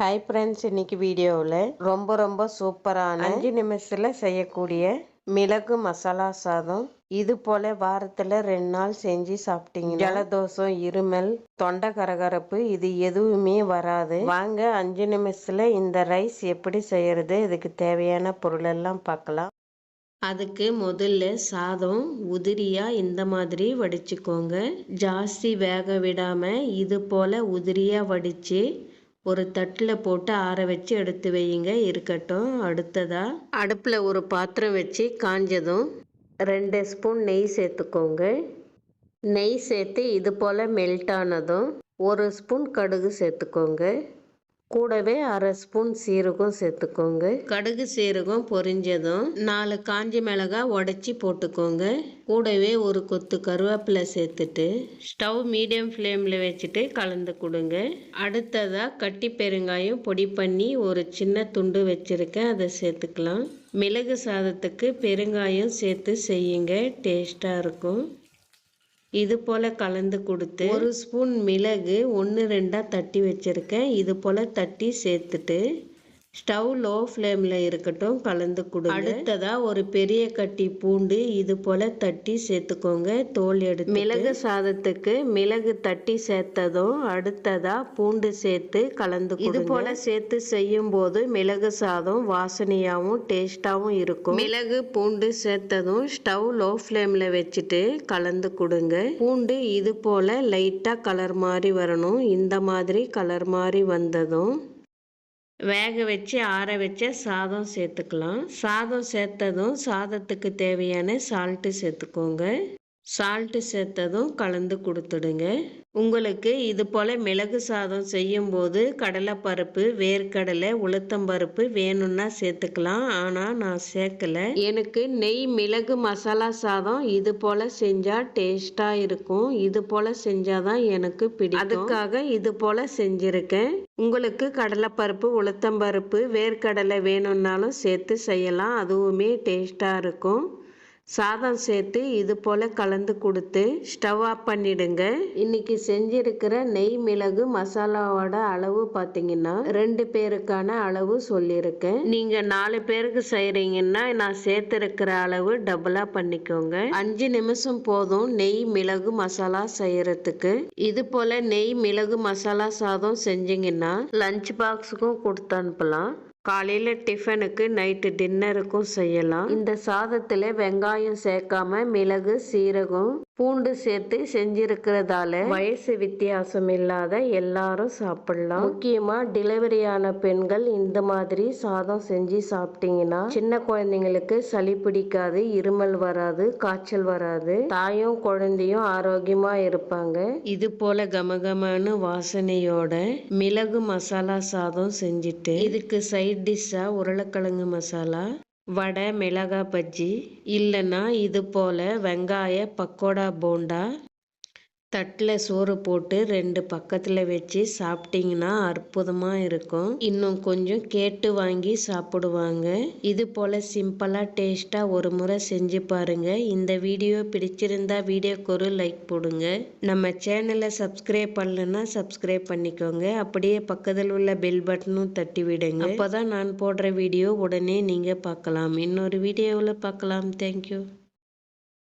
Hi friends இன்னைக்கு வீடியோவில் ரொம்ப ரொம்ப சூப்பரான அஞ்சு நிமிஷத்தில் செய்யக்கூடிய மிளகு மசாலா சாதம். இது போல வாரத்தில் ரெண்டு நாள் செஞ்சு சாப்பிட்டீங்க ஜலதோஷம் இருமல் தொண்டை கரகரப்பு இது எதுவுமே வராது. வாங்க அஞ்சு நிமிஷத்தில் இந்த ரைஸ் எப்படி செய்யறது இதுக்கு தேவையான பொருளெல்லாம் பார்க்கலாம். அதுக்கு முதல்ல சாதம் உதிரியாக இந்த மாதிரி வடிச்சுக்கோங்க. ஜாஸ்தி வேக விடாமல் இது போல் உதிரியாக வடித்து ஒரு தட்டில் போட்டு ஆற வச்சு எடுத்து வையுங்க. இருக்கட்டும். அடுத்ததாக அடுப்பில் ஒரு பாத்திரம் வச்சு காஞ்சதும் ரெண்டு ஸ்பூன் நெய் சேர்த்துக்கோங்க. நெய் சேர்த்து இது போல் மெல்ட் ஆனதும் ஒரு ஸ்பூன் கடுகு சேர்த்துக்கோங்க. கூடவே அரை ஸ்பூன் சீரகம் சேர்த்துக்கோங்க. கடுகு சீரகம் பொரிஞ்சதும் நாலு காஞ்சி மிளகா உடச்சி போட்டுக்கோங்க. கூடவே ஒரு கொத்து கருவேப்பிலை சேர்த்துட்டு ஸ்டவ் மீடியம் ஃப்ளேமில் வச்சுட்டு கலந்து கொடுங்க. அடுத்ததாக கட்டி பெருங்காயம் பொடி பண்ணி ஒரு சின்ன துண்டு வச்சுருக்கேன் அதை சேர்த்துக்கலாம். மிளகு சாதத்துக்கு பெருங்காயம் சேர்த்து செய்யுங்க டேஸ்ட்டாக இருக்கும். இது போல் கலந்து கொடுத்து ஒரு ஸ்பூன் மிளகு ஒன்று ரெண்டாக தட்டி வச்சுருக்கேன். இது போல் தட்டி சேர்த்துட்டு ஸ்டவ் லோ ஃப்ளேமில் இருக்கட்டும் கலந்து கொடுங்க. அடுத்ததாக ஒரு பெரிய கட்டி பூண்டு இது போல் தட்டி சேர்த்துக்கோங்க. தோல் எடுத்து மிளகு சாதத்துக்கு மிளகு தட்டி சேர்த்ததும் அடுத்ததாக பூண்டு சேர்த்து கலந்து இது போல் சேர்த்து செய்யும் போது மிளகு சாதம் வாசனையாகவும் டேஸ்டாகவும் இருக்கும். மிளகு பூண்டு சேர்த்ததும் ஸ்டவ் லோ ஃப்ளேமில் வச்சுட்டு கலந்து கொடுங்க. பூண்டு இது போல் லைட்டாக கலர் மாதிரி வரணும். இந்த மாதிரி கலர் மாதிரி வந்ததும் வேக வச்சு ஆற வச்ச சாதம் சேர்த்துக்கலாம். சாதம் சேர்த்ததும் சாதத்துக்கு தேவையான சால்ட்டு சேர்த்துக்கோங்க. சால்ட்டு சேர்த்ததும் கலந்து கொடுத்துடுங்க. உங்களுக்கு இது போல் மிளகு சாதம் செய்யும்போது கடலைப்பருப்பு வேர்க்கடலை உளுத்தம்பருப்பு வேணும்னா சேர்த்துக்கலாம். ஆனால் நான் சேர்க்கலை. எனக்கு நெய் மிளகு மசாலா சாதம் இது போல் செஞ்சால் டேஸ்ட்டாக இருக்கும். இது போல் செஞ்சால் தான் எனக்கு பிடிக்கும். அதுக்காக இது போல் செஞ்சுருக்கேன். உங்களுக்கு கடலைப்பருப்பு உளுத்தம்பருப்பு வேர்க்கடலை வேணும்னாலும் சேர்த்து செய்யலாம். அதுவுமே டேஸ்ட்டாக இருக்கும். சாதம் சேர்த்து இது போல் கலந்து கொடுத்து ஸ்டவ் ஆஃப் பண்ணிடுங்க. இன்னைக்கு செஞ்சிருக்கிற நெய் மிளகு மசாலாவோட அளவு பார்த்தீங்கன்னா ரெண்டு பேருக்கான அளவு சொல்லியிருக்கேன். நீங்கள் நாலு பேருக்கு செய்கிறீங்கன்னா நான் சேர்த்துருக்கிற அளவு டபுளாக பண்ணிக்கோங்க. அஞ்சு நிமிஷம் போதும் நெய் மிளகு மசாலா செய்யறதுக்கு. இது போல் நெய் மிளகு மசாலா சாதம் செஞ்சீங்கன்னா லஞ்ச் பாக்ஸுக்கும் கொடுத்து அனுப்பலாம். காலையில் டிஃபனுக்கு நைட்டு டின்னருக்கும் செய்யலாம். இந்த சாதத்தில் வெங்காயம் சேர்க்காம மிளகு சீரகம் பூண்டு சேர்த்து செஞ்சிருக்கிறதால வயசு வித்தியாசம் இல்லாத எல்லாரும் சாப்பிடலாம். முக்கியமா டெலிவரி ஆன பெண்கள் இந்த மாதிரி சாதம் செஞ்சு சாப்பிட்டீங்கன்னா சின்ன குழந்தைங்களுக்கு சளி பிடிக்காது இருமல் வராது காய்ச்சல் வராது. தாயும் குழந்தையும் ஆரோக்கியமா இருப்பாங்க. இது போல கமகமான வாசனையோட மிளகு மசாலா சாதம் செஞ்சுட்டு இதுக்கு சைட் டிஷ்ஷா உருளைக்கிழங்கு மசாலா வடை மிளகாய் பஜ்ஜி இல்லைன்னா இது போல் வெங்காய பக்கோடா போண்டா தட்டில் சோறு போட்டு ரெண்டு பக்கத்தில் வச்சு சாப்பிட்டிங்கன்னா அற்புதமாக இருக்கும். இன்னும் கொஞ்சம் கேட்டு வாங்கி சாப்பிடுவாங்க. இது போல் சிம்பிளாக டேஸ்ட்டாக ஒரு முறை செஞ்சு பாருங்கள் இந்த வீடியோ பிடிச்சிருந்தா வீடியோக்கு ஒரு லைக் போடுங்க. நம்ம சேனலை சப்ஸ்கிரைப் பண்ணலன்னா சப்ஸ்கிரைப் பண்ணிக்கோங்க. அப்படியே பக்கத்தில் உள்ள பெல் பட்டனும் தட்டி விடுங்க. அப்போ தான் நான் போடுற வீடியோ உடனே நீங்கள் பார்க்கலாம். இன்னொரு வீடியோவில் பார்க்கலாம். தேங்க்யூ